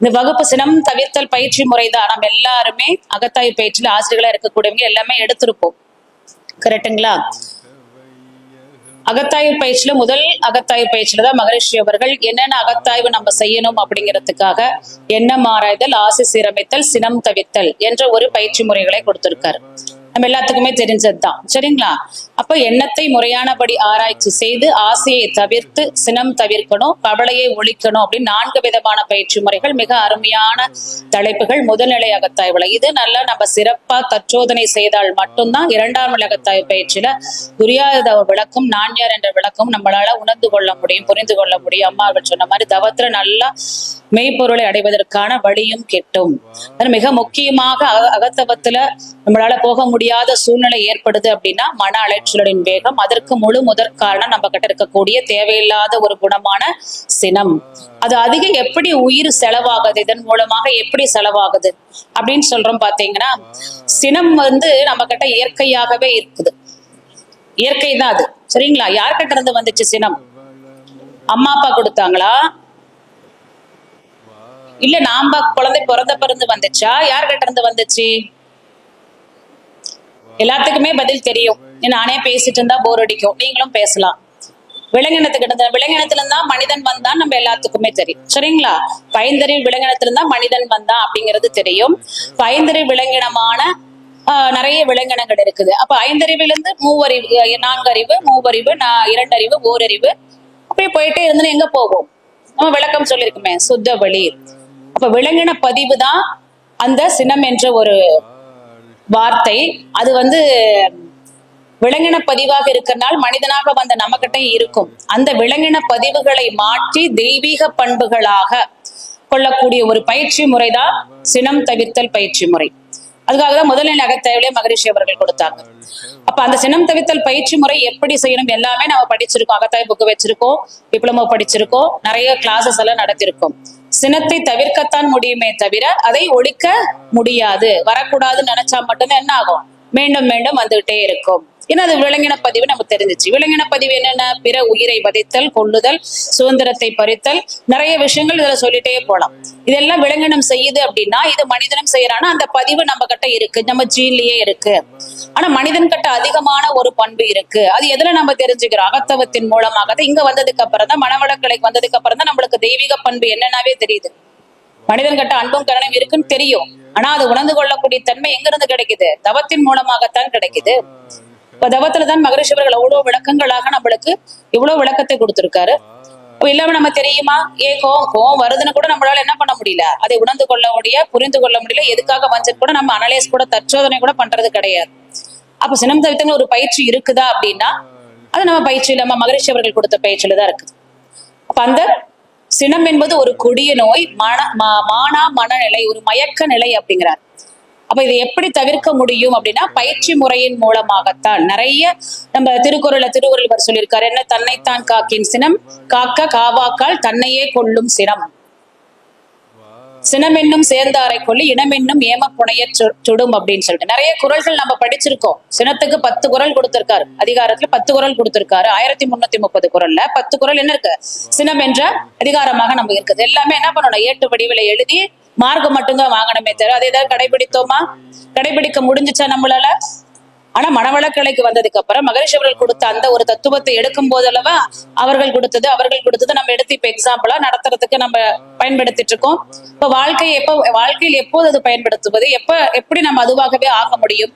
இந்த வகுப்பு சினம் தவிர்த்தல் பயிற்சி முறைதான். நம்ம எல்லாருமே அகத்தாய் பயிற்சியில ஆசிரியர்களா இருக்கக்கூடியவங்க எல்லாமே எடுத்திருப்போம். கரெக்ட்டுங்களா? அகத்தாய்வு பயிற்சியில முதல் அகத்தாய்வு பயிற்சியில தான் மகரிஷி அவர்கள் என்னென்ன அகத்தாய்வு நம்ம செய்யணும் அப்படிங்கிறதுக்காக எண்ணம் ஆராய்தல் ஆசை சீரமைத்தல் சினம் தவிர்த்தல் என்ற ஒரு பயிற்சி முறைகளை கொடுத்திருக்காரு. நம்ம எல்லாத்துக்குமே தெரிஞ்சதுதான். சரிங்களா? அப்ப எண்ணத்தை முறையானபடி ஆராய்ச்சி செய்து ஆசையை தவிர்த்து சினம் தவிர்க்கணும் கவலையை ஒழிக்கணும் அப்படின்னு நான்கு விதமான பயிற்சி முறைகள் மிக அருமையான தலைப்புகள். முதல்நிலை அகத்தாய்வுல இது நல்லா நம்ம சிறப்பா தற்சோதனை செய்தால் மட்டும்தான் இரண்டாம் நிலை அகத்தாய்வு பயிற்சியில துரியாத விளக்கும் நான்யார் என்ற விளக்கம் நம்மளால உணர்ந்து கொள்ள முடியும் புரிந்து கொள்ள முடியும். அம்மா அவர்கள் சொன்ன மாதிரி தவத்துல நல்லா மெய்ப்பொருளை அடைவதற்கான வழியும் கிட்டும். மிக முக்கியமாக அக- அகத்தவத்துல நம்மளால போக முடியும் முடியாத சூழ்நிலை ஏற்படுது அப்படின்னா மன அலைச்சலின் வேகம் அதற்கு முழு முதற் காரணம் நம்ம கிட்ட இருக்கக்கூடிய தேவையில்லாத ஒரு குணமான சினம். அது அதிக எப்படி உயிர் செலவாகுது இதன் மூலமாக எப்படி செலவாகுது அப்படின்னு சொல்றோம் பாத்தீங்கன்னா சினம் வந்து நம்ம கிட்ட இயற்கையாகவே இருக்குது. இயற்கை தான் அது. சரிங்களா? யார்கிட்ட இருந்து வந்துச்சு சினம்? அம்மா அப்பா கொடுத்தாங்களா? இல்ல நாம குழந்தை பிறந்த பிறந்து வந்துச்சா? யார்கிட்ட இருந்து வந்துச்சு? எல்லாத்துக்குமே பதில் தெரியும். நானே பேசிட்டு இருந்தா போர் அடிக்கும். நீங்களும் பேசலாம். விலங்கினத்துக்கிட்ட விலங்கினத்துல இருந்தா மனிதன் வந்தான் நம்ம எல்லாத்துக்குமே தெரியும். சரிங்களா? பைந்தறிவு விலங்கினத்துல இருந்தா மனிதன் வந்தான் அப்படிங்கிறது தெரியும். பைந்தறிவு விலங்கினமான ஆஹ், நிறைய விலங்கினங்கள் இருக்குது. அப்ப ஐந்தறிவுல இருந்து மூவறிவு நான்கறிவு மூவறிவு இரண்டறிவு ஓரறிவு அப்படியே போயிட்டே இருந்து எங்க போவோம் நம்ம விளக்கம் சொல்லியிருக்குமே சுத்த வழி. அப்ப விலங்கின பதிவு தான் அந்த சினம் என்ற ஒரு வார்த்தை. அது வந்து விலங்கின பதிவாக இருக்கிறனால் மனிதனாக வந்த நமக்கிட்ட இருக்கும். அந்த விலங்கின பதிவுகளை மாற்றி தெய்வீக பண்புகளாக கொள்ளக்கூடிய ஒரு பயிற்சி முறைதான் சினம் தவிர்த்தல் பயிற்சி முறை. அதுக்காக தான் முதல்நிலை அகத்தேவையிலே மகரிஷி அவர்கள் கொடுத்தாங்க. அப்ப அந்த சினம் தவித்தல் பயிற்சி முறை எப்படி செய்யணும் எல்லாமே நம்ம படிச்சிருக்கோம். அகத்தாய் புக்கு வச்சிருக்கோம் டிப்ளமோ படிச்சிருக்கோம் நிறைய கிளாஸஸ் எல்லாம் நடத்திருக்கோம். சினத்தை தவிர்க்கத்தான் முடியுமே தவிர அதை ஒழிக்க முடியாது. வரக்கூடாதுன்னு நினைச்சா மட்டும்தான் என்ன ஆகும்? மீண்டும் மீண்டும் வந்துகிட்டே இருக்கும். ஏன்னா அது விலங்கின பதிவு நமக்கு தெரிஞ்சிச்சு. விலங்கின பதிவு என்னென்ன பிற உயிரை வதைத்தல் கொள்ளுதல் சுதந்திரத்தை பறித்தல் நிறைய விஷயங்கள் இதுல சொல்லிட்டே போலாம். இதெல்லாம் விலங்கினம் செய்யுது அப்படின்னா இது மனிதனும் செய்யறானா அந்த பதிவு நம்ம கிட்ட இருக்கு. நம்ம ஜீன்லயே இருக்கு. ஆனா மனிதன் கிட்ட அதிகமான ஒரு பண்பு இருக்கு. அது எதுல நம்ம தெரிஞ்சுக்கிறோம்? அகத்தவத்தின் மூலமாக. தான் இங்க வந்ததுக்கு அப்புறம் தான் மனவளக்கலைக்கு வந்ததுக்கு அப்புறம் தான் நம்மளுக்கு தெய்வீக பண்பு என்னன்னாவே தெரியுது. மனிதன் கிட்ட அன்பும் கரணம் இருக்குன்னு தெரியும். ஆனா அது உணர்ந்து கொள்ளக்கூடிய தன்மை எங்க இருந்து கிடைக்குது? தவத்தின் மூலமாகத்தான் கிடைக்குது. இப்ப தவத்துல தான் மகரிஷி அவர்கள் அவ்வளவு விளக்கங்களாக நம்மளுக்கு இவ்வளவு விளக்கத்தை கொடுத்திருக்காரு. அப்ப இல்லாம நம்ம தெரியுமா? ஏ கோவம்? கோவம் வருதுன்னு கூட நம்மளால என்ன பண்ண முடியல? அதை உணர்ந்து கொள்ள முடிய புரிந்து கொள்ள முடியல. எதுக்காக வஞ்சது கூட நம்ம அனலைஸ் கூட தற்சோதனை கூட பண்றது கிடையாது. அப்ப சினம் தவிர்த்தங்க ஒரு பயிற்சி இருக்குதா அப்படின்னா அது நம்ம பயிற்சியில நம்ம மகரிஷி அவர்கள் கொடுத்த பயிற்சியில தான் இருக்குது. அப்ப அந்த சினம் என்பது ஒரு கொடிய நோய் மன மா- மானா மனநிலை ஒரு மயக்க நிலை அப்படிங்கிறார். அப்ப இதை எப்படி தவிர்க்க முடியும் அப்படின்னா பயிற்சி முறையின் மூலமாகத்தான். நிறைய நம்ம திருக்குறள திருவள்ளுவர் சொல்லியிருக்காரு. என்ன? தன்னைத்தான் காக்கின் சினம் காக்க காவாக்கால் தன்னையே கொள்ளும் சினம். சினம் என்னும் சேர்ந்தாரை கொள்ளி இனம் என்னும் ஏம புனைய சுடும் அப்படின்னு சொல்லிட்டு. நிறைய குறள்கள் நம்ம படிச்சிருக்கோம். சினத்துக்கு பத்து குறள் கொடுத்திருக்காரு. அதிகாரத்துல பத்து குறள் கொடுத்திருக்காரு. ஆயிரத்தி முன்னூத்தி முப்பது குறள்ல பத்து குறள் என்ன இருக்கு? சினம் என்ற அதிகாரமாக நம்ம இருக்குது. எல்லாமே என்ன பண்ணணும்? ஏட்டு வடிவில எழுதி மார்க் மட்டும்தான் வாங்கணுமே தவிர அதை ஏதாவது கடைபிடித்தோமா? கடைபிடிக்க முடிஞ்சுச்சா நம்மளால? ஆனா மனவளக்கலைக்கு வந்ததுக்கு அப்புறம் மகரிஷி அவர்கள் கொடுத்த அந்த ஒரு தத்துவத்தை எடுக்கும் போதல்லவா அவர்கள் கொடுத்தது அவர்கள் கொடுத்தது நம்ம எடுத்து இப்ப எக்ஸாம்பிளா நடத்துறதுக்கு நம்ம பயன்படுத்திட்டு இருக்கோம். இப்ப வாழ்க்கை எப்ப வாழ்க்கையில் எப்போது அது பயன்படுத்துவது? எப்ப எப்படி நம்ம அதுவாகவே ஆக முடியும்?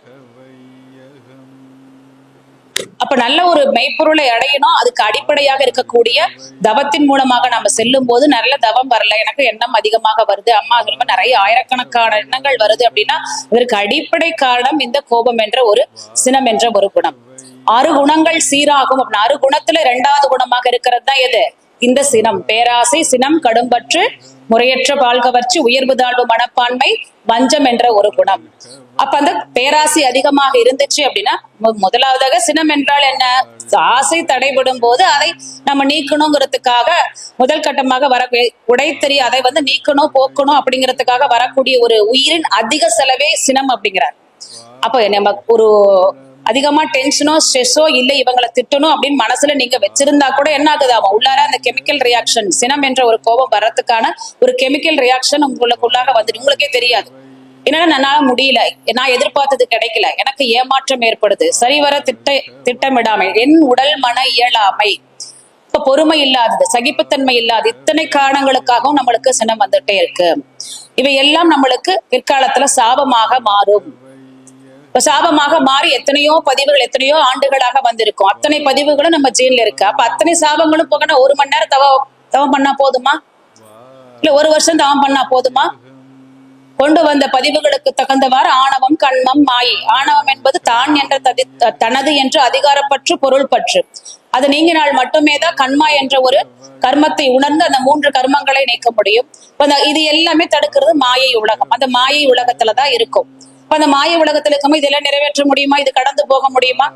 அப்ப நல்ல ஒரு மெய்ப்பொருளை அடையணும். அதுக்கு அடிப்படையாக இருக்கக்கூடிய தவத்தின் மூலமாக நம்ம செல்லும் போது நல்ல தவம் வரல. எனக்கு எண்ணம் அதிகமாக வருது. அம்மா சொல்லும்போது நிறைய ஆயிரக்கணக்கான எண்ணங்கள் வருது அப்படின்னா இதற்கு அடிப்படை காரணம் இந்த கோபம் என்ற ஒரு சினம் என்ற ஒரு குணம். ஆறு குணங்கள் சீராகும் அப்படின்னா ஆறு குணத்துல இரண்டாவது குணமாக இருக்கிறது தான் எது? இந்த சினம். பேராசை சினம் கடும்பற்று முறையற்ற பால்கவர்ச்சி உயர்வு தாழ்வு மனப்பான்மை வஞ்சம் என்ற ஒரு குணம். அப்ப அந்த பேராசை அதிகமாக இருந்துச்சு அப்படின்னா முதலாவதாக சினம் என்றால் என்ன? ஆசை தடைபடும் போது அதை நம்ம நீக்கணுங்கிறதுக்காக முதல் கட்டமாக வர உடைத்தறி அதை வந்து நீக்கணும் போக்கணும் அப்படிங்கிறதுக்காக வரக்கூடிய ஒரு உயிரின் அதிக செலவே சினம் அப்படிங்கிறார். அப்ப நம்ம ஒரு அதிகமா டென்ஷனோ ஸ்ட்ரெஸ்ஸோ இல்ல இவங்களை திட்டணும் அப்படின்னு மனசுல நீங்க வச்சிருந்தா கூட என்ன ஆகுது? அவன் உள்ளார அந்த கெமிக்கல் ரியாக்ஷன் சினம் என்ற ஒரு கோபம் வர்றதுக்கான ஒரு கெமிக்கல் ரியாக்ஷன் உங்களுக்குள்ளாக வந்துடும் உங்களுக்கே தெரியாது. என்னால என்னால முடியல. நான் எதிர்பார்த்தது கிடைக்கல. எனக்கு ஏமாற்றம் ஏற்படுது. சரிவர திட்ட திட்டமிடாமை. என் உடல் மன இயலாமை. இப்ப பொறுமை இல்லாதது சகிப்புத்தன்மை இல்லாது இத்தனை காரணங்களுக்காகவும் நம்மளுக்கு சினம் வந்துட்டே இருக்கு. இவை எல்லாம் நம்மளுக்கு பிற்காலத்துல சாபமாக மாறும். இப்ப சாபமாக மாறி எத்தனையோ பதிவுகள் எத்தனையோ ஆண்டுகளாக வந்திருக்கும். அத்தனை பதிவுகளும் நம்ம ஜீன்ல இருக்கு. அப்ப அத்தனை சாபங்களும் போகணும் ஒரு மணி நேரம் தவ தவம் பண்ணா போதுமா? இல்ல ஒரு வருஷம் தவம் பண்ணா போதுமா? கொண்டு வந்த பதிவுகளுக்கு தகுந்தவாறு ஆணவம் கண்மம் மாயை. ஆணவம் என்பது தான் என்ற ததி தனது என்று அதிகாரப்பற்று பொருள் பற்று அது நீங்கினால் மட்டுமே தான் கண்மா என்ற ஒரு கர்மத்தை உணர்ந்து அந்த மூன்று கர்மங்களை நீக்க முடியும். இது எல்லாமே தடுக்கிறது மாயை உலகம். அந்த மாயை உலகத்துலதான் இருக்கும். இப்ப அந்த மாயை உலகத்துல இருக்கும்போது இதெல்லாம் நிறைவேற்ற முடியுமா? இது கடந்து போக முடியுமா?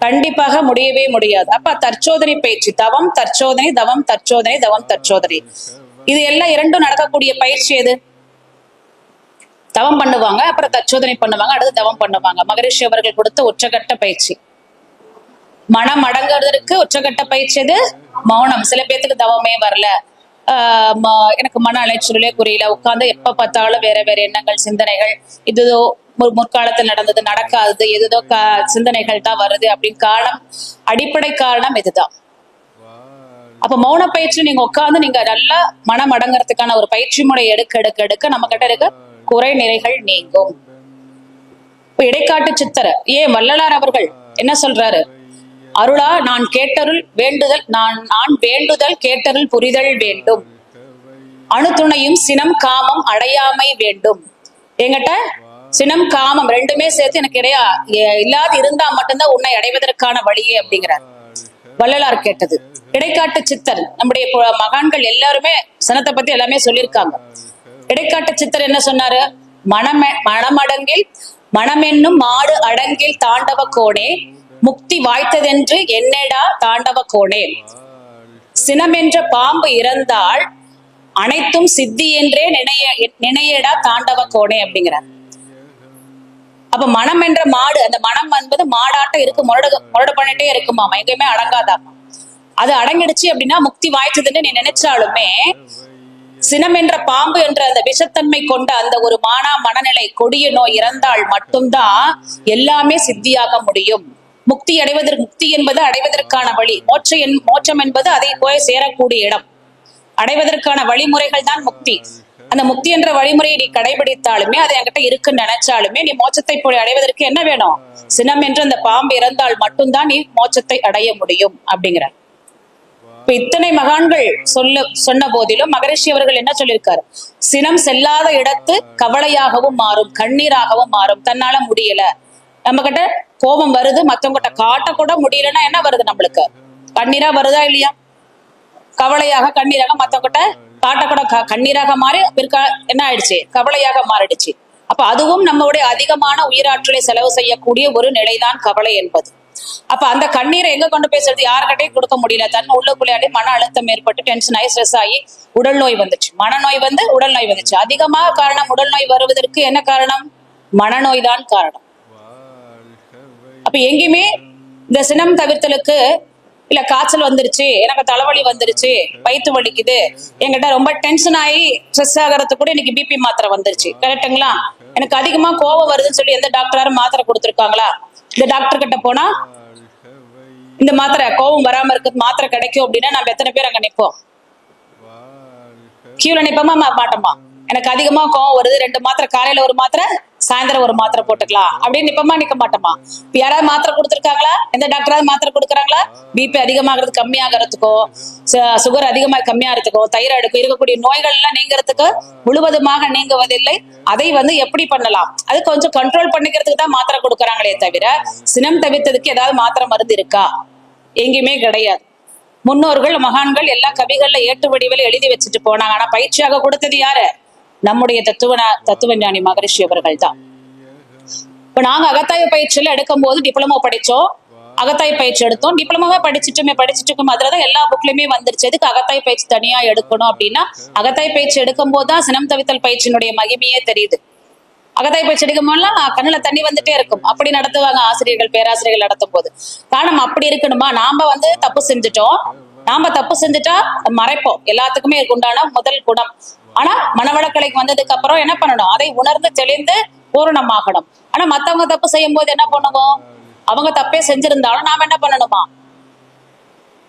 கண்டிப்பாக முடியவே முடியாது. அப்ப தற்சோதனை பயிற்சி தவம் தற்சோதனை தவம் தற்சோதனை தவம் தற்சோதனை. இது எல்லாம் இரண்டும் நடக்கக்கூடிய பயிற்சி எது? தவம் பண்ணுவாங்க அப்புறம் தச்சோதனை பண்ணுவாங்க அடுத்து தவம் பண்ணுவாங்க. மகரிஷி அவர்கள் கொடுத்த உச்சகட்ட பயிற்சி. மனம் அடங்குறதுக்கு உச்சகட்ட பயிற்சி இது மௌனம். சில பேர்த்துக்கு தவமே வரல. ஆஹ் எனக்கு மன அலைச்சலே புரியல. உட்கார்ந்து எப்ப பார்த்தாலும் வேற வேற எண்ணங்கள் சிந்தனைகள் இதுதோ மு- முற்காலத்தில் நடந்தது நடக்காதது எதுதோ க சிந்தனைகள் தான் வருது அப்படின்னு காரணம் அடிப்படை காரணம் இதுதான். அப்ப மௌன பயிற்சி நீங்க உட்கார்ந்து நீங்க நல்லா மனம் அடங்குறதுக்கான ஒரு பயிற்சி முறை எடுக்க எடுக்க எடுக்க நம்ம கிட்ட இருக்க. குறை நிறைகள் நீங்கும். இப்ப இடைக்காட்டு சித்தர் ஏன் வள்ளலார் அவர்கள் என்ன சொல்றாரு? அருளா நான் கேட்டருள் வேண்டுதல் நான் நான் வேண்டுதல் கேட்டருள் புரிதல் வேண்டும். அணுத்துணையும் சினம் காமம் அடையாமை வேண்டும். என்கிட்ட சினம் காமம் ரெண்டுமே சேர்த்து எனக்கு இடையா இல்லாது இருந்தா மட்டும்தான் உன்னை அடைவதற்கான வழியே அப்படிங்கிறார். வள்ளலார் கேட்டது. இடைக்காட்டு சித்தர் நம்முடைய மகான்கள் எல்லாருமே சினத்தை பத்தி எல்லாமே சொல்லியிருக்காங்க. இடைக்காட்டு சித்தர் என்ன சொன்னாரு? மனமெ மனமடங்கில் மனமென்னும் மாடு அடங்கில் தாண்டவ கோணே முக்தி வாய்த்ததென்று என்னடா தாண்டவ கோணே சினமென்ற பாம்பு இறந்தால் அனைத்தும் சித்தி என்றே நினைய நினையடா தாண்டவ கோணே அப்படிங்கிறார். அப்ப மனம் என்ற மாடு அந்த மனம் என்பது மாடாட்டம் இருக்கு முரடு முரடு பண்ணிட்டே இருக்குமாமா எங்கேயுமே அடங்காதாமா அது அடங்கிடுச்சு அப்படின்னா முக்தி வாய்ச்சதுன்னு நீ நினைச்சாலுமே சினம் என்ற பாம்பு என்ற அந்த விஷத்தன்மை கொண்ட அந்த ஒரு மானா மனநிலை கொடிய நோய் இறந்தால் மட்டும்தான் எல்லாமே சித்தியாக முடியும். முக்தி அடைவதற்கு முக்தி என்பது அடைவதற்கான வழி. மோட்ச என்- மோட்சம் என்பது அதை போய் சேரக்கூடிய இடம். அடைவதற்கான வழிமுறைகள் தான் முக்தி. அந்த முக்தி என்ற வழிமுறையை நீ கடைபிடித்தாலுமே அது என்கிட்ட இருக்குன்னு நினைச்சாலுமே நீ மோட்சத்தை போய் அடைவதற்கு என்ன வேணும்? சினம் என்று அந்த பாம்பு இறந்தால் மட்டும்தான் நீ மோட்சத்தை அடைய முடியும் அப்படிங்கிற இப்ப இத்தனை மகான்கள் சொல்ல சொன்ன போதிலும் மகரிஷி அவர்கள் என்ன சொல்லியிருக்காரு? சினம் செல்லாத இடத்து கவலையாகவும் மாறும் கண்ணீராகவும் மாறும். தன்னால முடியல. நம்ம கிட்ட கோபம் வருது மத்தவங்கிட்ட காட்ட கூட முடியலன்னா என்ன வருது நம்மளுக்கு? கண்ணீரா வருதா இல்லையா? கவலையாக கண்ணீராக மத்தவங்கிட்ட காட்டக்கூட க- கண்ணீராக மாறி பிற்கா என்ன ஆயிடுச்சு? கவலையாக மாறிடுச்சு. அப்ப அதுவும் நம்மளுடைய அதிகமான உயிராற்றலை செலவு செய்யக்கூடிய ஒரு நிலைதான் கவலை என்பது. அப்ப அந்த கண்ணீரை எங்க கொண்டு போய் செலுத்தி? யாருக்கிட்டையும் கொடுக்க முடியல. தன் உள்ளுக்குள்ளாடி மன அழுத்தம் ஏற்பட்டு டென்ஷன் ஆகி ஸ்ட்ரெஸ் ஆகி உடல் நோய் வந்துச்சு. மனநோய் வந்து உடல் நோய் வந்துச்சு. அதிகமாக காரணம் உடல் நோய் வருவதற்கு என்ன காரணம்? மனநோய் தான் காரணம். அப்ப எங்கேயுமே இந்த சினம் தவிர்த்தலுக்கு இல்ல காய்ச்சல் வந்துருச்சு எனக்கு தலைவலி வந்துருச்சு வயிற்று வலிக்குது என்கிட்ட ரொம்ப டென்ஷன் ஆகி ஸ்ட்ரெஸ் ஆகிறது கூட இன்னைக்கு பிபி மாத்திரை வந்துருச்சு. கரெக்ட்டுங்களா எனக்கு அதிகமா கோவம் வருதுன்னு சொல்லி எந்த டாக்டராரும் மாத்திரை கொடுத்துருக்காங்களா? இந்த டாக்டர் கிட்ட போனா இந்த மாத்திரை கோவம் வராம இருக்கு மாத்திரை கிடைக்கும் அப்படின்னா நம்ம எத்தனை பேர் அங்க நிப்போம்? கியூல நிப்போமா? மாட்டோமா? எனக்கு அதிகமா கோவம் வருது ரெண்டு மாத்திரை காலையில ஒரு மாத்திரை சாயந்தரம் ஒரு மாத்திரை போட்டுக்கலாம். அப்படின்னு நிப்பமா நிக்க மாட்டோமா? இப்ப யாராவது மாத்திரை கொடுத்துருக்காங்களா? எந்த டாக்டராவது மாத்திரை கொடுக்குறாங்களா? பிபி அதிகமாகிறது கம்மியாகிறதுக்கோ சுகர் அதிகமாக கம்மியாகிறதுக்கோ தைராய்டுக்கோ இருக்கக்கூடிய நோய்கள் எல்லாம் நீங்கிறதுக்கு முழுவதுமாக நீங்குவதில்லை. அதை வந்து எப்படி பண்ணலாம்? அது கொஞ்சம் கண்ட்ரோல் பண்ணிக்கிறதுக்கு தான் மாத்திரை கொடுக்குறாங்களே தவிர சினம் தவித்ததுக்கு ஏதாவது மாத்திரை மருந்து இருக்கா? எங்கேயுமே கிடையாது. முன்னோர்கள் மகான்கள் எல்லா கவிகள்ல ஏட்டு வடிவில் எழுதி வச்சுட்டு போனாங்க. ஆனா பயிற்சியாக கொடுத்தது யாரு? நம்முடைய தத்துவ தத்துவ ஞானி மகரிஷி அவர்கள் தான் இப்ப நாங்க அகத்தாய பயிற்சியில எடுக்கும் போது டிப்ளமோ படிச்சோம். அகத்தாய் பயிற்சி எடுத்தோம். டிப்ளமாவே படிச்சுட்டுமே படிச்சுட்டு அதுலதான் எல்லா புக்லயுமே வந்துருச்சு. எதுக்கு அகத்தாய் பயிற்சி தனியா எடுக்கணும் அப்படின்னா அகத்தாய் பயிற்சி எடுக்கும் போதுதான் சினம் தவித்தல் பயிற்சியினுடைய மகிமையே தெரியுது. அகதாய் பயிற்சி எடுக்கும் போதெல்லாம் கண்ணுல தண்ணி வந்துட்டே இருக்கும். அப்படி நடத்துவாங்க ஆசிரியர்கள் பேராசிரியர்கள் நடத்தும் போது காரணம் அப்படி இருக்கணுமா? நாம வந்து தப்பு செஞ்சுட்டோம். நாம தப்பு செஞ்சுட்டா மறைப்போம். எல்லாத்துக்குமே உண்டான முதல் குணம். ஆனா மனவளக்கலைக்கு வந்ததுக்கு அப்புறம் என்ன பண்ணணும்? அதை உணர்ந்து தெளிந்து பூரணமாகணும். ஆனா மத்தவங்க தப்பு செய்யும் போது என்ன பண்ணுவோம் அவங்க தப்பே செஞ்சிருந்தாலும் நாம என்ன பண்ணணுமா?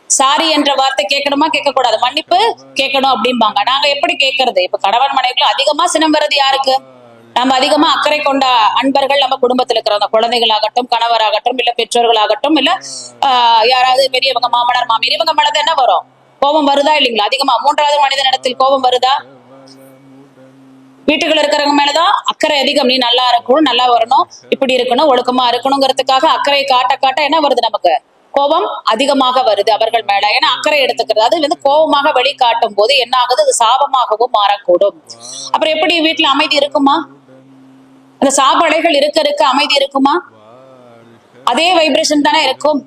சாரி என்ற வார்த்தை கேட்கணுமா? கேட்க கூடாது மன்னிப்பு கேட்கணும் அப்படிம்பாங்க. நாங்க எப்படி கேட்கறது? இப்ப கணவன் மனைவிகள் அதிகமா சினம் வர்றது யாருக்கு? நம்ம அதிகமா அக்கறை கொண்ட அன்பர்கள் நம்ம குடும்பத்துல இருக்கிறவங்க. குழந்தைகளாகட்டும் கணவராகட்டும் இல்ல பெற்றோர்களாகட்டும் இல்ல ஆஹ் யாராவது பெரியவங்க மாமனார் மாமியார் இவங்க மேலதான் என்ன வரும்? கோபம் வருதா இல்லைங்களா? அதிகமா மூன்றாவது மனிதனிடத்தில் கோபம் வருதா? வீட்டுக்குள்ள இருக்கிறவங்க மேலதான் அக்கறை அதிகம். நீ நல்லா இருக்கணும் நல்லா வரணும் இப்படி இருக்கணும் ஒழுக்கமா இருக்கணுங்கிறதுக்காக அக்கறை காட்ட காட்ட என்ன வருது நமக்கு? கோபம் அதிகமாக வருது அவர்கள் மேல. ஏன்னா அக்கறை எடுத்துக்கிறது. அது வந்து கோபமாக வெளிக்காட்டும் போது என்ன ஆகுது? அது சாபமாகவும் மாறக்கூடும். அப்புறம் எப்படி வீட்டுல அமைதி இருக்குமா? அந்த சாப இருக்க இருக்க அமைதி இருக்குமா? அதே வைப்ரேஷன் தானே இருக்கும்.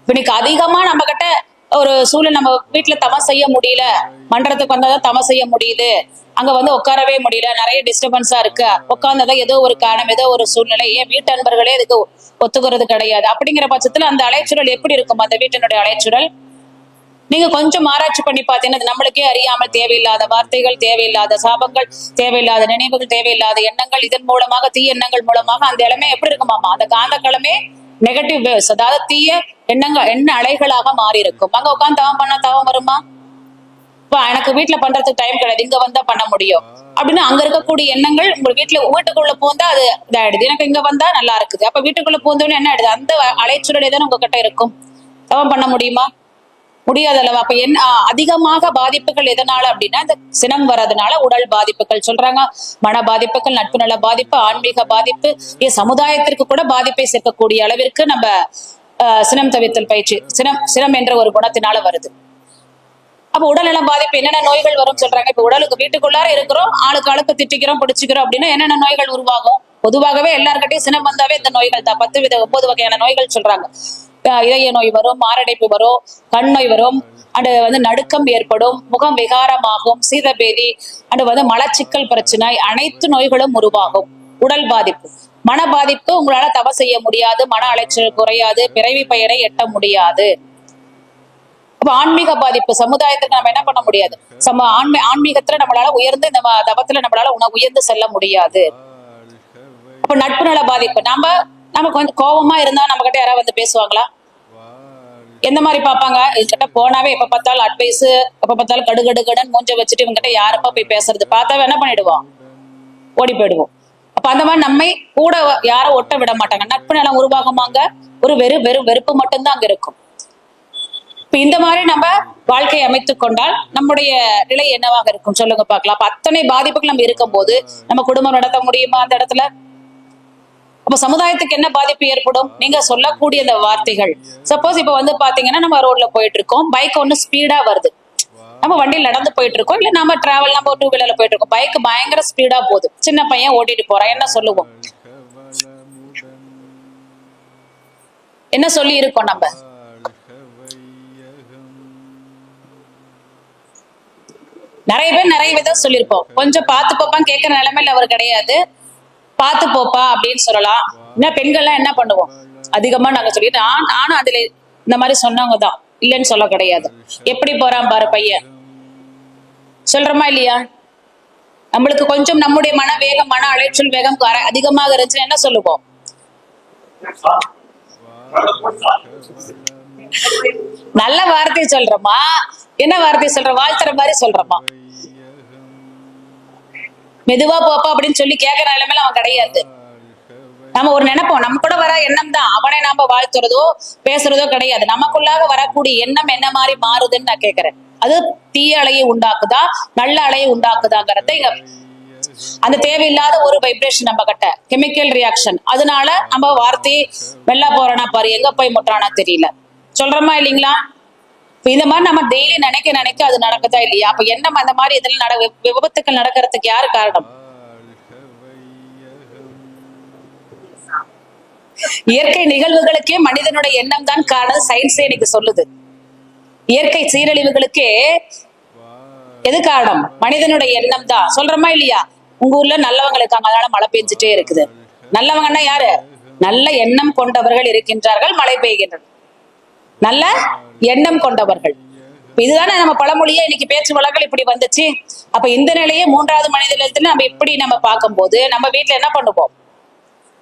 இப்ப இன்னைக்கு அதிகமா நம்ம கிட்ட ஒரு சூழல் நம்ம வீட்டுல தம செய்ய முடியல மன்றத்துக்கு வந்தாதான் தம செய்ய முடியுது. அங்க வந்து உட்காரவே முடியல நிறைய டிஸ்டர்பன்ஸா இருக்கு. உட்கார்ந்ததான் ஏதோ ஒரு காரணம் ஏதோ ஒரு சூழ்நிலை. ஏன் வீட்டு அன்பர்களே இதுக்கு ஒத்துக்கிறது கிடையாது. அப்படிங்கிற பட்சத்துல அந்த அலைச்சூழல் எப்படி இருக்கும்? அந்த வீட்டினுடைய அலைச்சூழல் நீங்க கொஞ்சம் ஆராய்ச்சி பண்ணி பார்த்தீங்கன்னா அது நம்மளுக்கே அறியாமல் தேவையில்லாத வார்த்தைகள் தேவையில்லாத சாபங்கள் தேவையில்லாத நினைவுகள் தேவையில்லாத எண்ணங்கள் இதன் மூலமாக தீய எண்ணங்கள் மூலமாக அந்த இடமே எப்படி இருக்குமாமா அந்த காந்த கிழமே நெகட்டிவ் வேவ்ஸ் அதாவது தீய எண்ணங்க எண்ண அலைகளாக மாறி இருக்கும் அங்க உட்காந்து தவம் பண்ணா தவம் வருமா? இப்ப எனக்கு வீட்டுல பண்றதுக்கு டைம் கிடையாது. இங்க வந்தா பண்ண முடியும். அப்படின்னு அங்க இருக்கக்கூடிய எண்ணங்கள் உங்க வீட்டுல வீட்டுக்குள்ள போந்தா அது இதாயிடுது. எனக்கு இங்க வந்தா நல்லா இருக்குது. அப்ப வீட்டுக்குள்ள போந்தோன்னு என்ன ஆயிடுது? அந்த அலைச்சூழலே தான் உங்ககிட்ட இருக்கும். தவம் பண்ண முடியுமா? முடியாது அல்லவா அப்ப என்ன அதிகமாக பாதிப்புகள் எதனால அப்படின்னா இந்த சினம் வர்றதுனால உடல் பாதிப்புகள் சொல்றாங்க. மன பாதிப்புகள் நட்பு நல பாதிப்பு ஆன்மீக பாதிப்பு இது சமுதாயத்திற்கு கூட பாதிப்பை சேர்க்கக்கூடிய அளவிற்கு நம்ம சினம் தவிர்த்தல் பயிற்சி சினம் சினம் என்ற ஒரு குணத்தினால வருது. அப்ப உடல்நல பாதிப்பு என்னென்ன நோய்கள் வரும் சொல்றாங்க. இப்ப உடலுக்கு வீட்டுக்குள்ளார இருக்கிறோம் ஆளுக்கு ஆளுக்கு திட்டிக்கிறோம் பிடிச்சிக்கிறோம் அப்படின்னா என்னென்ன நோய்கள் உருவாகும்? பொதுவாகவே எல்லாருக்கிட்டையும் சினம் வந்தாவே இந்த நோய்கள் தான். பத்து வித ஒன்பது வகையான நோய்கள் சொல்றாங்க. இதய நோய் வரும் மாரடைப்பு வரும் கண் நோய் வரும் அண்டு வந்து நடுக்கம் ஏற்படும் முகம் விகாரமாகும் சீதபேதி அண்டு வந்து மலச்சிக்கல் பிரச்சனை அனைத்து நோய்களும் உருவாகும். உடல் பாதிப்பு. மன பாதிப்பு உங்களால தவ செய்ய முடியாது மன அலைச்சல் குறையாது பிறவி பெயரை எட்ட முடியாது. அப்ப ஆன்மீக பாதிப்பு. சமுதாயத்துக்கு நம்ம என்ன பண்ண முடியாது? சம ஆன்மீ ஆன்மீகத்துல நம்மளால உயர்ந்து நம்ம தவத்துல நம்மளால உணவு உயர்ந்து செல்ல முடியாது. அப்ப நட்பு நல பாதிப்பு. நாம நம்ம கொஞ்சம் கோபமா இருந்தா நம்ம கிட்ட யாராவது வந்து பேசுவாங்களா? எந்த மாதிரி பாப்பாங்க கிட்ட போனாவே எப்ப பார்த்தாலும் அட்வைஸ் எப்ப பார்த்தாலும் கடுகடு கடன் மூஞ்ச வச்சுட்டு இவங்கிட்ட யாரப்பா போய் பேசுறது? பார்த்தாவே என்ன பண்ணிடுவோம்? ஓடி போயிடுவோம். அப்ப அந்த மாதிரி நம்மை கூட யாரும் ஒட்ட விட மாட்டாங்க. நட்பு நிலம் உருவாகுமாங்க? ஒரு வெறும் வெறும் வெறுப்பு மட்டும்தான் அங்க இருக்கும். இப்ப இந்த மாதிரி நம்ம வாழ்க்கையை அமைத்து கொண்டால் நம்முடைய நிலை என்னவாக இருக்கும்? சொல்லுங்க பார்க்கலாம். அப்ப அத்தனை பாதிப்புகள் நம்ம இருக்கும்போது நம்ம குடும்பம் நடத்த முடியுமா? அந்த இடத்துல அப்ப சமுதாயத்துக்கு என்ன பாதிப்பு ஏற்படும்? நீங்க சொல்லக்கூடிய அந்த வார்த்தைகள். சப்போஸ் இப்ப வந்து பாத்தீங்கன்னா நம்ம ரோட்ல போயிட்டு இருக்கோம் பைக் ஒண்ணு ஸ்பீடா வருது. நம்ம வண்டியில் நடந்து போயிட்டு இருக்கோம் இல்ல நம்ம டிராவல் நம்ம டூ வீலர்ல போயிட்டு இருக்கோம் பைக் பயங்கர ஸ்பீடா போகுது. சின்ன பையன் ஓட்டிட்டு போறான். என்ன சொல்லுவோம்? என்ன சொல்லி இருக்கோம் நம்ம? நிறைய பேர் நிறைய விதம் சொல்லியிருப்போம். கொஞ்சம் பார்த்து பார்ப்பான் கேட்கற நிலைமையில அவர் கிடையாது. பார்த்து போப்பா அப்படின்னு சொல்லலாம். இன்னும் பெண்கள்லாம் என்ன பண்ணுவோம்? அதிகமா நாங்க சொல்லிட்டு நான் நானும் அதுல இந்த மாதிரி சொன்னவங்க தான் இல்லைன்னு சொல்ல கிடையாது. எப்படி போறான் பாரு பையன். சொல்றோமா இல்லையா? நம்மளுக்கு கொஞ்சம் நம்முடைய மன வேகம் மன அலைச்சல் வேகம் அதிகமாக இருந்துச்சுன்னா என்ன சொல்லுவோம்? நல்ல வார்த்தை சொல்றோமா? என்ன வார்த்தை சொல்ற? வாழ்த்துற மாதிரி சொல்றோமா? மெதுவா போப்பா அப்படின்னு சொல்லி கேட்கற நிலைமையில அவன் கிடையாது. நம்ம ஒரு நினைப்போம் நம்ம கூட வர எண்ணம் தான். அவனை நாம வாழ்த்துறதோ பேசுறதோ கிடையாது. நமக்குள்ளாக வரக்கூடிய எண்ணம் என்ன மாதிரி மாறுதுன்னு நான் கேக்குறேன். அது தீய அலையை உண்டாக்குதா நல்ல அலையை உண்டாக்குதாங்கிறத இங்க அந்த தேவையில்லாத ஒரு வைப்ரேஷன் நம்ம கிட்ட கெமிக்கல் ரியாக்ஷன் அதனால நம்ம வார்த்தை வெள்ள போறானா பாரு எங்க போய் முட்டுறானா தெரியல. சொல்றோமா இல்லைங்களா? இந்த மாதிரி நம்ம டெய்லி நினைக்க நினைக்க அது நடக்குதா இல்லையா? அப்ப என்ன அந்த மாதிரி இதுல நட விபத்துக்கள் நடக்கிறதுக்கு யாரு காரணம்? இயற்கை நிகழ்வுகளுக்கே மனிதனுடைய எண்ணம் தான் காரணம். சயின்ஸே இன்னைக்கு சொல்லுது. இயற்கை சீரழிவுகளுக்கே எது காரணம்? மனிதனுடைய எண்ணம் தான் சொல்றோமா இல்லையா? உங்க ஊர்ல நல்லவங்க இருக்காங்க. அதனால மழை பெஞ்சிட்டே இருக்குது. நல்லவங்கன்னா யாரு? நல்ல எண்ணம் கொண்டவர்கள் இருக்கின்றார்கள். மழை பெய்கின்றனர் நல்ல எண்ணம் கொண்டவர்கள். இதுதானே நம்ம பழமொழியே இன்னைக்கு பேச்சு வழக்கல் இப்படி வந்துச்சு. அப்ப இந்த நிலையை மூன்றாவது மனித நிலத்துல நம்ம இப்படி நம்ம பார்க்கும்போது நம்ம வீட்டுல என்ன பண்ணுவோம்?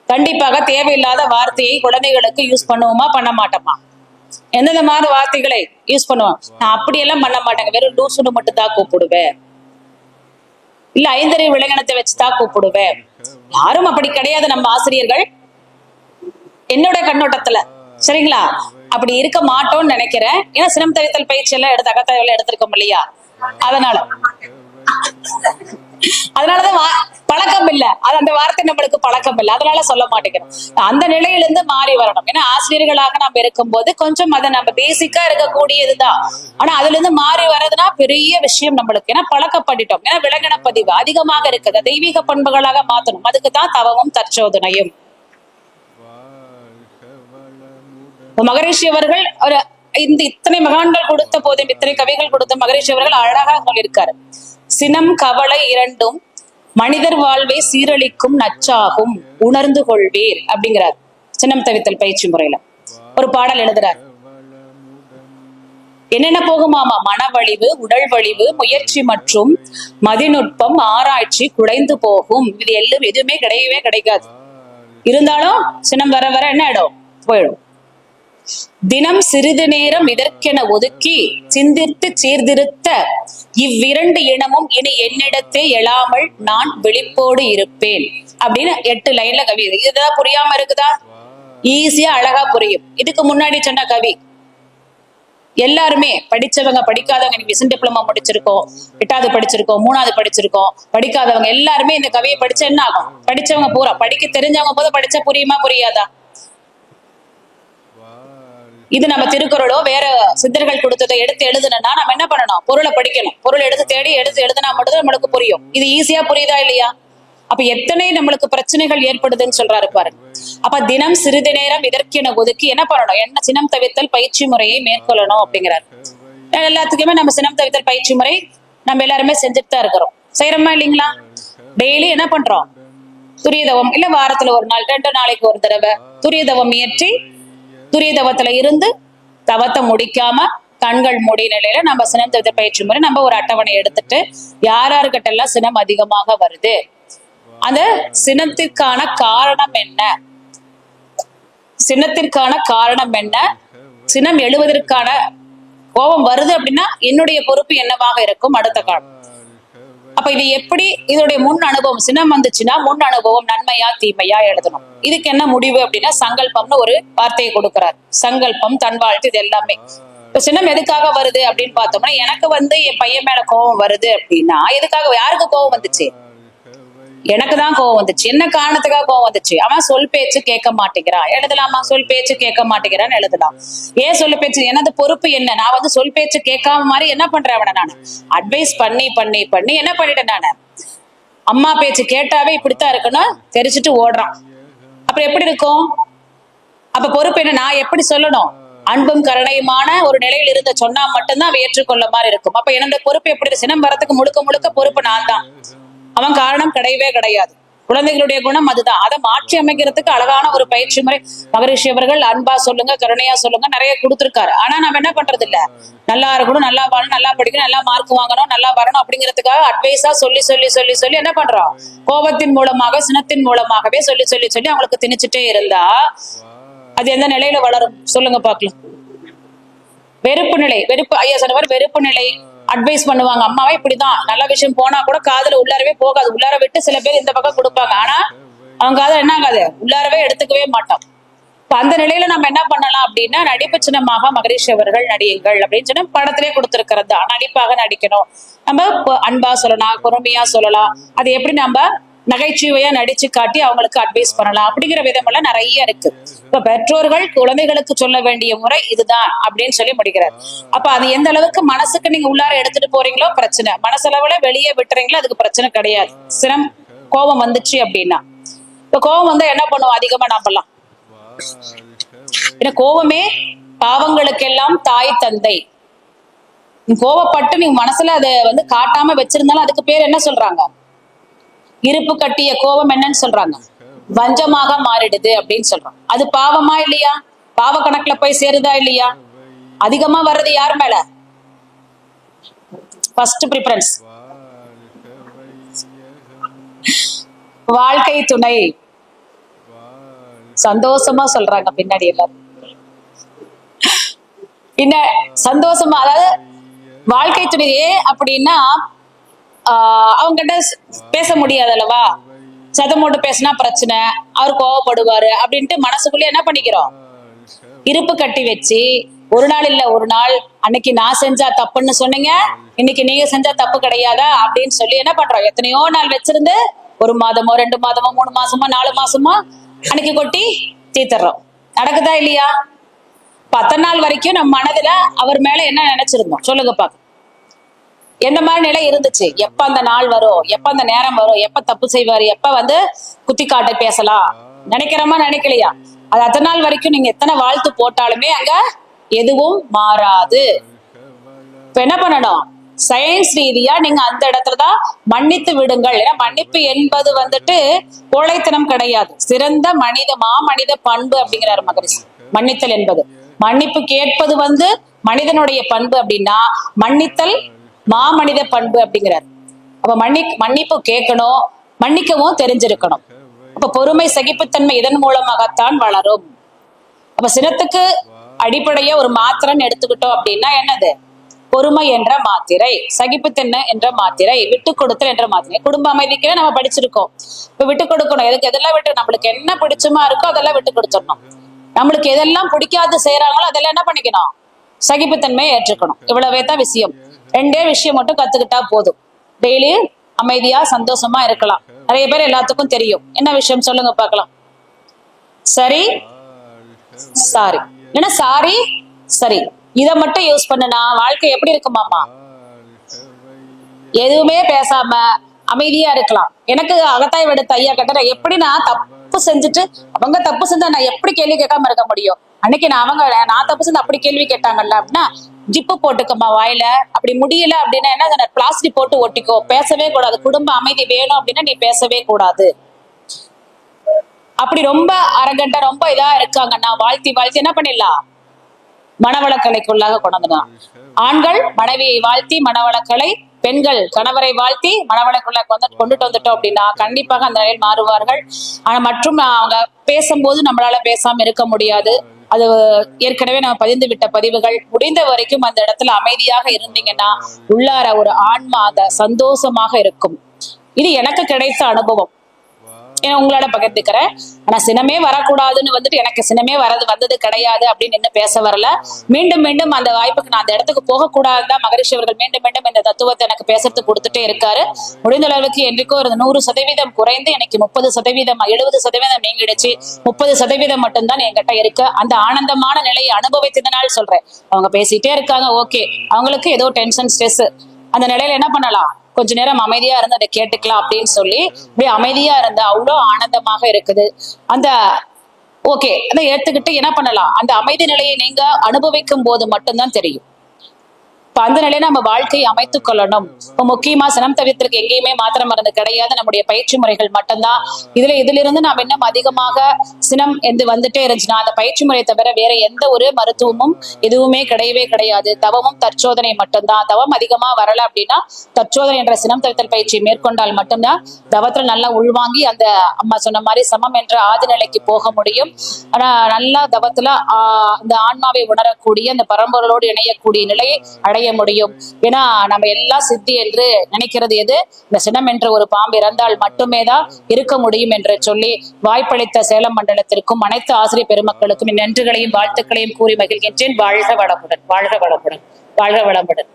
கண்டிப்பாக தேவையில்லாத வார்த்தையை குழந்தைகளுக்கு யூஸ் பண்ணுவோமா பண்ண மாட்டோமா? எந்தெந்த மாதிரி வார்த்தைகளை யூஸ் பண்ணுவோம்? நான் அப்படியெல்லாம் பண்ண மாட்டேங்க. வெறும் லூசுன்னு மட்டும் தான் கூப்பிடுவேன். இல்ல ஐந்தறிவு விலங்கினத்தை வச்சுதான் கூப்பிடுவேன். யாரும் அப்படி கிடையாது நம்ம ஆசிரியர்கள். என்னோட கண்ணோட்டத்துல. சரிங்களா? அப்படி இருக்க மாட்டோம்னு நினைக்கிறேன். ஏன்னா சினம் தவித்தல் பயிற்சி எல்லாம் எடுத்து அகத்தவையில எடுத்திருக்கோம் இல்லையா? அதனால. அதனாலதான் பழக்கம் இல்ல. அது அந்த வார்த்தை நம்மளுக்கு பழக்கம் இல்ல. அதனால சொல்ல மாட்டேங்கிறோம். அந்த நிலையிலிருந்து மாறி வரணும். ஏன்னா ஆசிரியர்களாக நம்ம இருக்கும்போது கொஞ்சம் அதை நம்ம பேசிக்கா இருக்கக்கூடியதுதான். ஆனா அதுல இருந்து மாறி வர்றதுனா பெரிய விஷயம் நம்மளுக்கு. ஏன்னா பழக்கப்பட்டுட்டோம். ஏன்னா விலங்கின பதிவு அதிகமாக இருக்குது. தெய்வீக பண்புகளாக மாத்தணும். அதுக்கு தான் தவமும் தற்சோதனையும் இப்ப மகரிஷி அவர்கள் ஒரு இந்த இத்தனை மகான்கள் கொடுத்த போதும் இத்தனை கவிகள் கொடுத்த மகரிஷி அவர்கள் அழகா சொல்லியிருக்காரு சினம் கவலை இரண்டும் மனிதர் வாழ்வை சீரழிக்கும் நச்சாகும் உணர்ந்து கொள்வீர் அப்படிங்கிறார். சினம் தவித்தல் பயிற்சி முறையில. ஒரு பாடல் எழுதுறார். என்னென்ன போகுமாமா? மனவழிவு உடல் வழிவு முயற்சி மற்றும் மதிநுட்பம் ஆராய்ச்சி குடைந்து போகும். இது எல்லாம் எதுவுமே கிடையவே கிடைக்காது. இருந்தாலும் சினம் வர வர என்ன ஆயிடும்? போயிடும். தினம் சிறிது நேரம் இதற்கென ஒதுக்கி சிந்தித்து சீர்திருத்த இவ்விரண்டு இனமும் இனி என்னிடத்தே எழாமல் நான் விழிப்போடு இருப்பேன். அப்படின்னு எட்டு லைன்ல கவி இதுதான் புரியாம இருக்குதா? ஈஸியா அழகா புரியும். இதுக்கு முன்னாடி சொன்ன கவி எல்லாருமே படிச்சவங்க படிக்காதவங்க இன்னைக்கு விசன் டிப்ளமா முடிச்சிருக்கோம் எட்டாவது படிச்சிருக்கோம் மூணாவது படிச்சிருக்கோம் படிக்காதவங்க எல்லாருமே இந்த கவியை படிச்சா என்ன ஆகும்? படிச்சவங்க பூரா படிக்க தெரிஞ்சவங்க போது படிச்சா புரியுமா புரியாதா? இது நம்ம திருக்குறளோ வேற சித்தர்கள் கொடுத்ததை எடுத்து எழுதுனா நம்ம என்ன பண்ணணும்? பொருளை படிக்கணும். பொருள் எடுத்து தேடி எடுத்து எழுதுனா மட்டும் நம்மளுக்கு புரியும். இது ஈஸியா புரியுதா இல்லையா? அப்ப எத்தனை நம்மளுக்கு பிரச்சனைகள் ஏற்படுதுன்னு சொல்றாரு பாருங்க அப்ப தினம் சிறிது நேரம் இதற்கென ஒதுக்கி என்ன பண்ணணும்? என்ன சினம் தவித்தல் பயிற்சி முறையை மேற்கொள்ளணும் அப்படிங்கிறார். எல்லாத்துக்குமே நம்ம சினம் தவித்தல் பயிற்சி முறை நம்ம எல்லாருமே செஞ்சுட்டு தான் இருக்கிறோம். செய்யறோமா இல்லைங்களா? டெய்லி என்ன பண்றோம்? துரியதவம் இல்ல வாரத்துல ஒரு நாள் ரெண்டு நாளைக்கு ஒரு தடவை துரியதவம் இயற்றி துரிய தவத்துல இருந்து தவத்தை முடிக்காம கண்கள் மூடி நிலையில நம்ம சினம் தவிர பயிற்சி முறை நம்ம ஒரு அட்டவணை எடுத்துட்டு யார் யாருக்கிட்ட எல்லாம் சினம் அதிகமாக வருது? அந்த சினத்திற்கான காரணம் என்ன? சினத்திற்கான காரணம் என்ன? சினம் எழுவதற்கான கோபம் வருது அப்படின்னா என்னுடைய பொறுப்பு என்னவாக இருக்கும் அடுத்த காலம்? அப்ப இது எப்படி இதோடைய முன் அனுபவம்? சினம் வந்துச்சுன்னா முன் அனுபவம் நன்மையா தீமையா எழுதணும். இதுக்கு என்ன முடிவு அப்படின்னா சங்கல்பம்னு ஒரு வார்த்தையை கொடுக்கிறார். சங்கல்பம் தன் வாழ்த்து இது எல்லாமே. இப்ப சின்னம் எதுக்காக வருது அப்படின்னு பார்த்தோம்னா எனக்கு வந்து என் பையன் மேல கோபம் வருது அப்படின்னா எதுக்காக யாருக்கு கோபம் வந்துச்சு? எனக்கு தான் கோவம் வந்துச்சு. என்ன காரணத்துக்காக கோவம் வந்துச்சு? அவன் சொல் பேச்சு கேட்க மாட்டேங்கிறான் எழுதலாமா? சொல் பேச்சு கேட்க மாட்டேங்கிறான்னு எழுதலாம். ஏன் சொல் பேச்சு? எனது பொறுப்பு என்ன? நான் வந்து சொல் பேச்சு கேட்காம மாதிரி என்ன பண்றேன் அவனை நான்? அட்வைஸ் பண்ணி பண்ணி பண்ணி என்ன பண்ணிட்டேன் நானு? அம்மா பேச்சு கேட்டாவே இப்படித்தான் இருக்கணும் தெரிச்சுட்டு ஓடுறான். அப்புறம் எப்படி இருக்கும்? அப்ப பொறுப்பு என்ன? நான் எப்படி சொல்லணும்? அன்பும் கருணையுமான ஒரு நிலையில் இருந்த சொன்னா மட்டும்தான் அவ ஏற்றுக்கொள்ள மாதிரி இருக்கும். அப்ப என்னோட பொறுப்பு எப்படி சினம் வரத்துக்கு முழுக்க முழுக்க பொறுப்பு நான் தான் அவன் காரணம் கிடையவே கிடையாது. குழந்தைகளுடைய குணம் அதுதான். அதை மாற்றி அமைக்கிறதுக்கு அழகான ஒரு பயிற்சி முறை. மகரிஷி அவர்கள் அன்பா சொல்லுங்க கருணையா சொல்லுங்க நிறைய கொடுத்துருக்காரு. ஆனா நம்ம என்ன பண்றது இல்ல நல்லா இருக்கணும் நல்லா வாழணும் நல்லா படிக்கணும் நல்லா மார்க் வாங்கணும் நல்லா வரணும் அப்படிங்கிறதுக்காக அட்வைஸா சொல்லி சொல்லி சொல்லி சொல்லி என்ன பண்றோம்? கோபத்தின் மூலமாக சினத்தின் மூலமாகவே சொல்லி சொல்லி சொல்லி அவங்களுக்கு திணிச்சுட்டே இருந்தா அது எந்த நிலையில வளரும்? சொல்லுங்க பாக்கலாம் வெறுப்பு நிலை. வெறுப்பு ஐயா சொன்ன மாதிரி வெறுப்பு நிலை. அட்வைஸ் பண்ணுவாங்க. அம்மாவே இப்படிதான். நல்ல விஷயம் போனா கூட காதுல உள்ளாரவே போகாது. உள்ளார விட்டு சில பேர் இந்த பக்கம் கொடுப்பாங்க. ஆனா அவங்க அதை என்ன ஆகாது? உள்ளாரவே எடுத்துக்கவே மாட்டோம். இப்ப அந்த நிலையில நம்ம என்ன பண்ணலாம் அப்படின்னா நடிப்பு சின்னமாக மகரிஷி அவர்கள் நடியுங்கள் அப்படின்னு சொன்னா படத்திலே கொடுத்திருக்கிறது தான். நடிப்பாக நடிக்கணும். நம்ம அன்பா சொல்லலாம் பொறுமையா சொல்லலாம். அது எப்படி நம்ம நகைச்சுவையா நடிச்சு காட்டி அவங்களுக்கு அட்வைஸ் பண்ணலாம். அப்படிங்கிற விதமெல்லாம் நிறைய இருக்கு. இப்ப பெற்றோர்கள் குழந்தைகளுக்கு சொல்ல வேண்டிய முறை இதுதான் அப்படின்னு சொல்லி முடிக்கிறார். அப்ப அது எந்த அளவுக்கு மனசுக்கு நீங்க உள்ளார எடுத்துட்டு போறீங்களோ பிரச்சனை. மனசளவுல வெளியே விட்டுறீங்களோ அதுக்கு பிரச்சனை கிடையாது. சிரம் கோபம் வந்துச்சு அப்படின்னா. இப்ப கோபம் வந்தா என்ன பண்ணுவோம்? அதிகமா நம்பலாம். ஏன்னா கோபமே பாவங்களுக்கெல்லாம் தாய் தந்தை. கோவப்பட்டு நீ மனசுல அதை வந்து காட்டாம வச்சிருந்தாலும் அதுக்கு பேர் என்ன சொல்றாங்க? இருப்பு கட்டிய கோபம் என்னன்னு சொல்றாங்க. வஞ்சமாக மாறிடுது அப்படின்னு சொல்றோம் அது பாவமா இல்லையா? பாவ கணக்குல போய் சேருதா இல்லையா? அதிகமா வர்றது யார் மேல? ஃபர்ஸ்ட் ப்ரிஃபரன்ஸ் வாழ்க்கை துணை. சந்தோஷமா சொல்றாங்க பின்னாடி எல்லாரும். பின்ன சந்தோஷமா அதாவது வாழ்க்கை துணையே அப்படின்னா ஆஹ் அவங்ககிட்ட பேச முடியாது அல்லவா? சதமோட்டு பேசினா பிரச்சனை அவர் கோவப்படுவாரு அப்படின்ட்டு மனசுக்குள்ள என்ன பண்ணிக்கிறோம்? இருப்பு கட்டி வச்சு ஒரு நாள் இல்ல ஒரு நாள் அன்னைக்கு நான் செஞ்சா தப்புன்னு சொன்னீங்க இன்னைக்கு நீங்க செஞ்சா தப்பு கிடையாதா? அப்படின்னு சொல்லி என்ன பண்றோம்? எத்தனையோ நாள் வச்சிருந்து ஒரு மாதமோ ரெண்டு மாதமோ மூணு மாசமோ நாலு மாசமோ அன்னைக்கு கொட்டி தீத்துறோம் நடக்குதா இல்லையா? பத்து நாள் வரைக்கும் நம்ம மனதுல அவர் மேல என்ன நினைச்சிருந்தோம்? சொல்லுங்க பாக்க எந்த மாதிரி நிலை இருந்துச்சு? எப்ப அந்த நாள் வரும்? எப்ப அந்த நேரம் வரும்? எப்ப தப்பு செய்வாரு? எப்ப வந்து குத்தி காட்ட பேசலாம்? நினைக்கிறோமா? நினைக்கலையா? அது அத்தனை நாள் வரைக்கும் நீங்க எத்தனை வாழ்த்து போட்டாலுமே அங்க எதுவும் மாறாது. இப்ப என்ன பண்ணணும்? சயின்ஸ் ரீதியா நீங்க அந்த இடத்துலதான் மன்னித்து விடுங்கள். ஏன்னா மன்னிப்பு என்பது வந்துட்டு கோழைத்தனம் கிடையாது. சிறந்த மனித மா மனித பண்பு அப்படிங்கிறாரு மகரிஷி. மன்னித்தல் என்பது. மன்னிப்பு கேட்பது வந்து மனிதனுடைய பண்பு அப்படின்னா மன்னித்தல் மாமனித பண்பு அப்படிங்கிறார். அப்ப மன்னி மன்னிப்பு கேட்கணும் மன்னிக்கவும் தெரிஞ்சிருக்கணும். அப்ப பொறுமை சகிப்புத்தன்மை இதன் மூலமாகத்தான் வளரும். அப்ப சினத்துக்கு அடிப்படையா ஒரு மாத்திரைன்னு எடுத்துக்கிட்டோம் அப்படின்னா என்னது? பொறுமை என்ற மாத்திரை சகிப்புத்தன்மை என்ற மாத்திரை விட்டு கொடுத்தல் என்ற மாத்திரை. குடும்ப அமைதிக்கு நம்ம படிச்சிருக்கோம். இப்ப விட்டு கொடுக்கணும். எதுக்கு எதெல்லாம் விட்டு நம்மளுக்கு என்ன பிடிச்சமா இருக்கோ அதெல்லாம் விட்டு கொடுத்துடணும். நம்மளுக்கு எதெல்லாம் பிடிக்காது செய்யறாங்களோ அதெல்லாம் என்ன பண்ணிக்கணும்? சகிப்புத்தன்மையை ஏற்றுக்கணும். இவ்வளவே தான் விஷயம். ரெண்டே விஷயம் மட்டும் கத்துக்கிட்டா போதும். டெய்லி அமைதியா சந்தோஷமா இருக்கலாம். நிறைய பேர் எல்லாத்துக்கும் தெரியும். என்ன விஷயம் சொல்லுங்க பார்க்கலாம். சரி? சாரி. ஏன்னா சாரி? சரி. இத மட்டும் யூஸ் பண்ணுனா வாழ்க்கை எப்படி இருக்குமாமா எதுவுமே பேசாம அமைதியா இருக்கலாம். எனக்கு அகத்தாய் விடுத்த ஐயா கிட்ட எப்படி நான் தப்பு செஞ்சுட்டு அவங்க தப்பு செஞ்சா நான் எப்படி கேள்வி கேட்காம இருக்க முடியும்? அன்னைக்கு நான் அவங்க நான் தப்பு செஞ்சு அப்படி கேள்வி கேட்டாங்கல்ல அப்படின்னா ஜிப்பு போட்டுக்கம்மா வாயில. அப்படி முடியல அப்படின்னா என்ன பிளாஸ்டிக் போட்டு ஒட்டிக்கோ. பேசவே கூடாது. குடும்ப அமைதி வேணும் அப்படின்னா நீ பேசவே கூடாது. அப்படி ரொம்ப அரகண்டா ரொம்ப இதா இருக்காங்கன்னா வாழ்த்தி வாழ்த்தி என்ன பண்ணிடலாம்? மனவளக்கலைக்குள்ளாக கொண்டதுதான் ஆண்கள் மனைவியை வாழ்த்தி மனவளக்கலை. பெண்கள் கணவரை வாழ்த்தி மனவளக்குள்ள வந்து கொண்டுட்டு வந்துட்டோம் அப்படின்னா கண்டிப்பாக அந்த நிலையில் மாறுவார்கள். ஆனா மற்றும் அவங்க பேசும்போது நம்மளால பேசாம இருக்க முடியாது. அது ஏற்கனவே நம்ம பதிந்து விட்ட பதிவுகள். முடிந்த வரைக்கும் அந்த இடத்துல அமைதியாக இருந்தீங்கன்னா உள்ளார ஒரு ஆன்மா அந்த சந்தோஷமாக இருக்கும். இது எனக்கு கிடைத்த அனுபவம். உங்களோட பகிர்ந்துக்கிறேன். ஆனா சினமே வரக்கூடாதுன்னு வந்துட்டு எனக்கு சினமே வரது வந்தது கிடையாது அப்படின்னு என்ன பேச வரல. மீண்டும் மீண்டும் அந்த வாய்ப்புக்கு நான் அந்த இடத்துக்கு போகக்கூடாதுதான் மகரிஷி அவர்கள் மீண்டும் மீண்டும் இந்த தத்துவத்தை எனக்கு பேசுறதுக்கு கொடுத்துட்டே இருக்காரு. முடிந்த அளவுக்கு என்றைக்கோ ஒரு நூறு சதவீதம் குறைந்து எனக்கு முப்பது சதவீதம் எழுபது சதவீதம் நீங்கிடுச்சு. முப்பது சதவீதம் மட்டும்தான் என்கிட்ட இருக்கு. அந்த ஆனந்தமான நிலையை அனுபவித்ததுனால சொல்றேன். அவங்க பேசிட்டே இருக்காங்க ஓகே. அவங்களுக்கு ஏதோ டென்ஷன் ஸ்ட்ரெஸ் அந்த நிலையில என்ன பண்ணலாம்? கொஞ்ச நேரம் அமைதியா இருந்து அதை கேட்டுக்கலாம் அப்படின்னு சொல்லி அப்படியே அமைதியா இருந்தா அவ்வளோ ஆனந்தமாக இருக்குது. அந்த ஓகே அதை ஏத்துக்கிட்டு என்ன பண்ணலாம்? அந்த அமைதி நிலையை நீங்க அனுபவிக்கும் போது மட்டும்தான் தெரியும். இப்ப அந்த நிலையில நம்ம வாழ்க்கையை அமைத்துக் கொள்ளணும். முக்கியமா சினம் தவிர்த்திற்கு எங்கேயுமே மாத்திரை மருந்து கிடையாது. நம்முடைய பயிற்சி முறைகள் மட்டும்தான். இதுல இதுல இருந்து நாம் இன்னும் அதிகமாக சினம் என்று வந்துட்டே இருந்துச்சுன்னா அந்த பயிற்சி முறையை தவிர வேற எந்த ஒரு மருத்துவமும் எதுவுமே கிடையவே கிடையாது. தவமும் தற்சோதனை மட்டும்தான். தவம் அதிகமா வரல அப்படின்னா தற்சோதனை என்ற சினம் தவிர்த்தல் பயிற்சியை மேற்கொண்டால் மட்டும்தான் தவத்துல நல்லா உள்வாங்கி அந்த அம்மா சொன்ன மாதிரி சமம் என்ற ஆதிநிலைக்கு போக முடியும். ஆனா நல்லா தவத்துல ஆஹ் அந்த ஆன்மாவை உணரக்கூடிய அந்த பரம்பொருளோடு இணையக்கூடிய நிலையை அடைய முடியும். ஏன்னா நம்ம எல்லாம் சித்தி என்று நினைக்கிறது எது? இந்த சினம் என்ற ஒரு பாம்பு இறந்தால் மட்டுமே தான் இருக்க முடியும் என்று சொல்லி வாய்ப்பளித்த சேலம் மண்டலத்திற்கும் அனைத்து ஆசிரியர் பெருமக்களுக்கும் நன்றிகளையும் வாழ்த்துக்களையும் கூறி மகிழ்கின்றேன். வாழ்க வளமுடன் வாழ்க வளமுடன் வாழ்க வளமுடன்.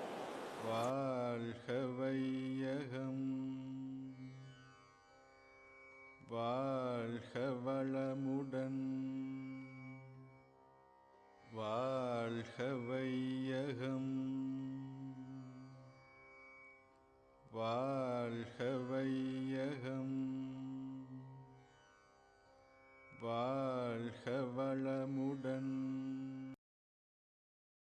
வாழ்கவையகம். வாழ்க வளமுடன்